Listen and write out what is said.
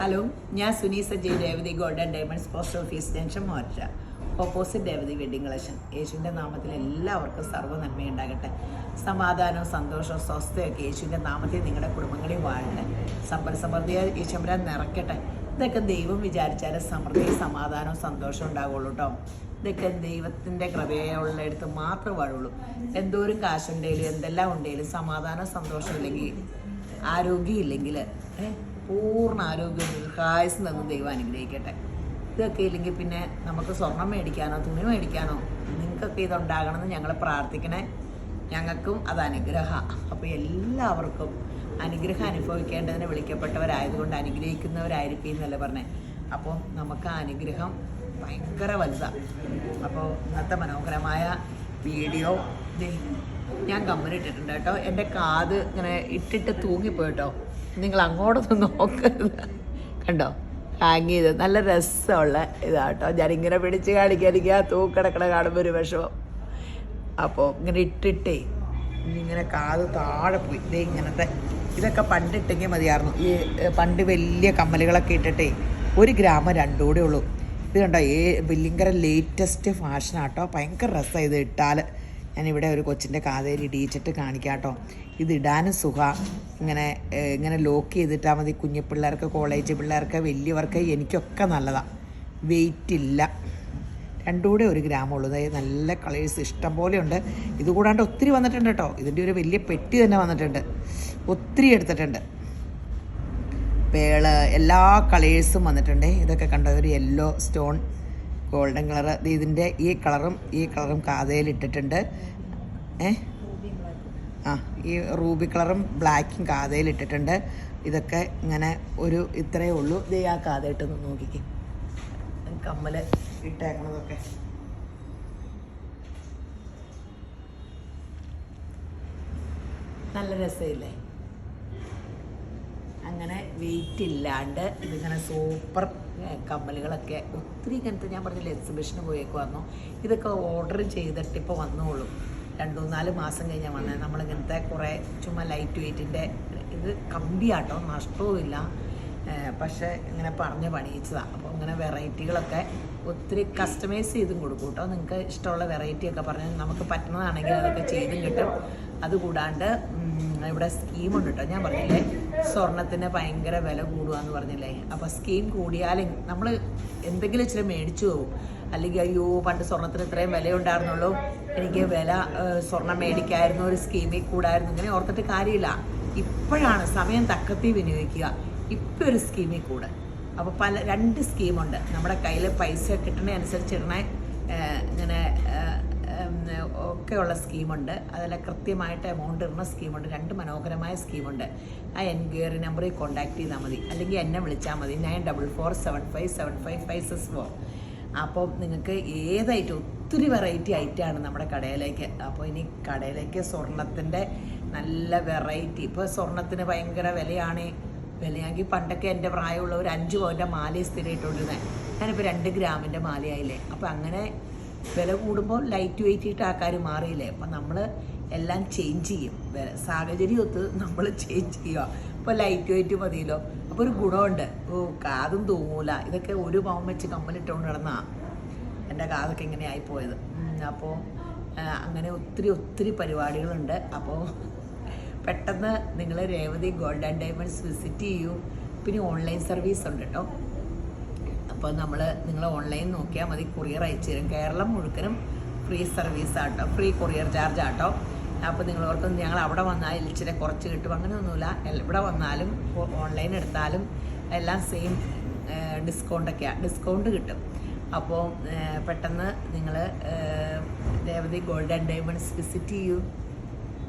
Hello ഞാൻ Suni Sajay Revathi golden diamonds post office junction Morcha. Opposite Revathi wedding collection. യേശുവിന്റെ നാമത്തിൽ എല്ലാവർക്കും സർവ നന്മയുണ്ടാകട്ടെ. സമാധാനവും സന്തോഷവും സ്വസ്ഥയൊക്കെ യേശുവിന്റെ നാമത്തിൽ നിങ്ങളുടെ കുടുംബങ്ങളിൽ വാഴട്ടെ. സമ്പൽ സമൃദ്ധിയാൽ യേശുമ്പരാൻ നിറയ്ക്കട്ടെ. ഇതൊക്കെ ദൈവം വിചാരിച്ചാൽ സമൃദ്ധി സമാധാനവും സന്തോഷവും ഉണ്ടാകുള്ളൂ കേട്ടോ ഇതൊക്കെ ദൈവത്തിന്റെ കൃപയുള്ളടുത്ത് മാത്രമേ വാഴുള്ളൂ. എന്തോരം കാശുണ്ടെങ്കിലും എന്തെല്ലാം ഉണ്ടെങ്കിലും സമാധാനം സന്തോഷം ഇല്ലെങ്കിൽ ആരോഗ്യമില്ലെങ്കിൽ പൂർണ ആരോഗ്യം ദീർഘായുസ് നിന്ന് ദൈവം അനുഗ്രഹിക്കട്ടെ. ഇതൊക്കെ ഇല്ലെങ്കിൽ പിന്നെ നമുക്ക് സ്വർണം മേടിക്കാനോ തുണി മേടിക്കാനോ നിങ്ങൾക്കൊക്കെ ഇതുണ്ടാകണമെന്ന് ഞങ്ങൾ പ്രാർത്ഥിക്കണേ. ഞങ്ങൾക്കും അത് അനുഗ്രഹ. അപ്പോൾ എല്ലാവർക്കും അനുഗ്രഹം അനുഭവിക്കേണ്ടതിന് വിളിക്കപ്പെട്ടവരായതുകൊണ്ട് അനുഗ്രഹിക്കുന്നവരായിരിക്കും എന്നല്ലേ പറഞ്ഞേ. അപ്പോൾ നമുക്ക് ആ അനുഗ്രഹം ഭയങ്കര വലുതാണ് അപ്പോൾ ഇന്നത്തെ മനോഹരമായ വീഡിയോ ഞാൻ കമ്പനി ഇട്ടിട്ടുണ്ട് കേട്ടോ. എന്റെ കാത് ഇങ്ങനെ ഇട്ടിട്ട് തൂങ്ങിപ്പോയിട്ടോ നിങ്ങൾ അങ്ങോട്ടൊന്നും നോക്കരുത്. കണ്ടോ? ഹാങ് ചെയ്ത്. നല്ല രസമുള്ള ഇതാട്ടോ. ഞാനിങ്ങനെ പിടിച്ച് ആ തൂക്കിടക്കണ കാണുമ്പോൾ ഒരു വിഷമം. അപ്പോൾ ഇങ്ങനെ ഇട്ടിട്ടേ ഇങ്ങനെ കാത് താഴെ പോയി. ഇതേ ഇങ്ങനത്തെ ഇതൊക്കെ പണ്ടിട്ടെങ്കിൽ മതിയായിരുന്നു. ഈ പണ്ട് വലിയ കമ്മലുകളൊക്കെ ഇട്ടിട്ടേ ഒരു ഗ്രാമം രണ്ടുകൂടെ ഉള്ളൂ. ഇത് കണ്ടോ? ഏ ഭയങ്കര ലേറ്റസ്റ്റ് ഫാഷനാട്ടോ ഭയങ്കര രസമാണ് ഇത് ഇട്ടാൽ ഞാനിവിടെ ഒരു കൊച്ചിന്റെ കാതയിൽ ഇടിയിച്ചിട്ട് കാണിക്കാം കേട്ടോ. ഇത് ഇടാനും സുഖ. ഇങ്ങനെ ഇങ്ങനെ ലോക്ക് ചെയ്തിട്ടാൽ മതി കുഞ്ഞു പിള്ളേർക്ക് കോളേജ് പിള്ളേർക്ക് വലിയവർക്ക്. എനിക്കൊക്കെ നല്ലതാണ് വെയിറ്റ് ഇല്ല. രണ്ടും കൂടെ ഒരു ഗ്രാമമുള്ളൂ അതായത് നല്ല കളേഴ്സ് ഇഷ്ടം പോലെയുണ്ട് ഇത് കൂടാണ്ട് ഒത്തിരി വന്നിട്ടുണ്ട് കേട്ടോ. ഇതിന്റെ ഒരു വലിയ പെട്ടി തന്നെ വന്നിട്ടുണ്ട്. ഒത്തിരി എടുത്തിട്ടുണ്ട്. പേൾ എല്ലാ കളേഴ്സും വന്നിട്ടുണ്ട്. ഇതൊക്കെ കണ്ടത് ഒരു യെല്ലോ സ്റ്റോൺ. Golden colour. ഇതിന്റെ ഈ കളറും ഈ കളറും കാതയിലിട്ടിട്ടുണ്ട് ഏ? ആ ഈ റൂബി കളറും ബ്ലാക്കും കാതയിലിട്ടിട്ടുണ്ട് ഇതൊക്കെ ഇങ്ങനെ ഒരു ഇത്രയേ ഉള്ളൂ. ഇത് ആ കാതയിട്ടൊന്ന് നോക്കിക്ക്. കമ്മൽ ഇട്ടേക്കണതൊക്കെ. നല്ല രസമില്ലേ? വെയിറ്റ് ഇല്ലാണ്ട് ഇതിങ്ങനെ സൂപ്പർ കമ്മലുകളൊക്കെ ഒത്തിരി ഇങ്ങനത്തെ ഞാൻ പറഞ്ഞില്ല എക്സിബിഷന് പോയേക്ക് വന്നു. ഇതൊക്കെ ഓർഡർ ചെയ്തിട്ട് ഇപ്പോൾ വന്നോളൂ. രണ്ട് നാല് മാസം കഴിഞ്ഞാൽ വന്നത് നമ്മളിങ്ങനത്തെ കുറേ ചുമ്മാ ലൈറ്റ് വെയിറ്റിന്റെ ഇത് കമ്പിയാട്ടോ നഷ്ടവുമില്ല. പക്ഷേ ഇങ്ങനെ പറഞ്ഞ് പണിയിച്ചതാണ് അപ്പോൾ ഇങ്ങനെ വെറൈറ്റികളൊക്കെ ഒത്തിരി കസ്റ്റമൈസ് ചെയ്തും കൊടുക്കും കേട്ടോ. നിങ്ങൾക്ക് ഇഷ്ടമുള്ള വെറൈറ്റി ഒക്കെ പറഞ്ഞ് നമുക്ക് പറ്റുന്നതാണെങ്കിൽ അതൊക്കെ ചെയ്തും കിട്ടും. അതുകൂടാണ്ട് ഇവിടെ സ്കീമുണ്ട് കേട്ടോ. ഞാൻ പറഞ്ഞില്ലേ സ്വർണത്തിന് ഭയങ്കര വില കൂടുകയെന്ന് പറഞ്ഞില്ലേ. അപ്പോൾ സ്കീം കൂടിയാലും നമ്മൾ എന്തെങ്കിലും ഇച്ചിരി മേടിച്ചു പോകും അല്ലെങ്കിൽ അയ്യോ പണ്ട് സ്വർണത്തിന് ഇത്രയും വില ഉണ്ടായിരുന്നുള്ളൂ. എനിക്ക് വില സ്വർണം മേടിക്കായിരുന്നു ഒരു സ്കീമിൽ കൂടായിരുന്നു. ഇങ്ങനെ ഓർത്തിട്ട് കാര്യമില്ല. ഇപ്പോഴാണ് സമയം തക്കത്തി വിനിയോഗിക്കുക. ഇപ്പോൾ ഒരു സ്കീമിൽ കൂടെ. അപ്പോൾ പല രണ്ട് സ്കീമുണ്ട് നമ്മുടെ കയ്യിൽ പൈസ കിട്ടണ അനുസരിച്ച് ഇടണ ഇങ്ങനെ ഒക്കെയുള്ള സ്കീമുണ്ട് അതിൽ കൃത്യമായിട്ട് എമൗണ്ട് ഇടുന്ന സ്കീമുണ്ട് രണ്ട് മനോഹരമായ സ്കീമുണ്ട് ആ എൻക്വയറി നമ്പറിൽ കോൺടാക്ട് ചെയ്താൽ മതി. അല്ലെങ്കിൽ എന്നെ വിളിച്ചാൽ മതി. Nine double four seven five seven five five six four. അപ്പോൾ നിങ്ങൾക്ക് ഏതായിട്ട് ഒത്തിരി വെറൈറ്റി ഐറ്റമാണ് നമ്മുടെ കടയിലേക്ക്. അപ്പോൾ ഇനി കടയിലേക്ക് സ്വർണത്തിന്റെ നല്ല വെറൈറ്റി ഇപ്പോൾ സ്വർണത്തിന് ഭയങ്കര വിലയാണ്. വിലയാണെങ്കിൽ പണ്ടൊക്കെ എന്റെ പ്രായമുള്ളവർ അഞ്ച് പവന്റെ മാലയെ സ്ഥിരം ഇട്ടുകൊണ്ടിരുന്നത് ഞാനിപ്പോൾ രണ്ട് ഗ്രാമിന്റെ മാലയായില്ലേ. അപ്പോൾ അങ്ങനെ വില കൂടുമ്പോൾ ലൈറ്റ് വെയിറ്റ് ഇട്ട് ആൾക്കാർ മാറിയില്ലേ. അപ്പം നമ്മൾ എല്ലാം ചേഞ്ച് ചെയ്യും. സാഹചര്യം ഒത്ത് നമ്മൾ ചേഞ്ച് ചെയ്യുക ഇപ്പോൾ ലൈറ്റ് വെയിറ്റ് മതിയല്ലോ. അപ്പോൾ ഒരു ഗുണമുണ്ട്. ഓ കാതും തൂങ്ങൂല. ഇതൊക്കെ ഒരു പാവം വെച്ച് കമ്മലിട്ടുകൊണ്ട് നടന്നാ എന്റെ കാതൊക്കെ ഇങ്ങനെ ആയിപ്പോയത് അപ്പോൾ അങ്ങനെ ഒത്തിരി ഒത്തിരി പരിപാടികളുണ്ട്. അപ്പോൾ പെട്ടെന്ന് നിങ്ങൾ Revathi gold and diamonds visit ചെയ്യൂ. പിന്നെ ഓൺലൈൻ സർവീസ് ഉണ്ട് കേട്ടോ അപ്പോൾ നമ്മൾ നിങ്ങൾ ഓൺലൈൻ നോക്കിയാൽ മതി. കൊറിയർ അയച്ചു തരും. കേരളം മുഴുക്കനും ഫ്രീ സർവീസ് ആട്ടോ. ഫ്രീ കൊറിയർ ചാർജ് ആട്ടോ. അപ്പോൾ നിങ്ങൾ ഓർക്കും ഞങ്ങൾ അവിടെ വന്നാൽ ഇച്ചിരി കുറച്ച് കിട്ടും. അങ്ങനെയൊന്നുമില്ല. എവിടെ വന്നാലും ഓൺലൈൻ എടുത്താലും എല്ലാം സെയിം ഡിസ്കൗണ്ടൊക്കെയാണ് ഡിസ്കൗണ്ട് കിട്ടും. അപ്പോൾ പെട്ടെന്ന് നിങ്ങൾ Revathi gold and diamonds visit ചെയ്യൂ.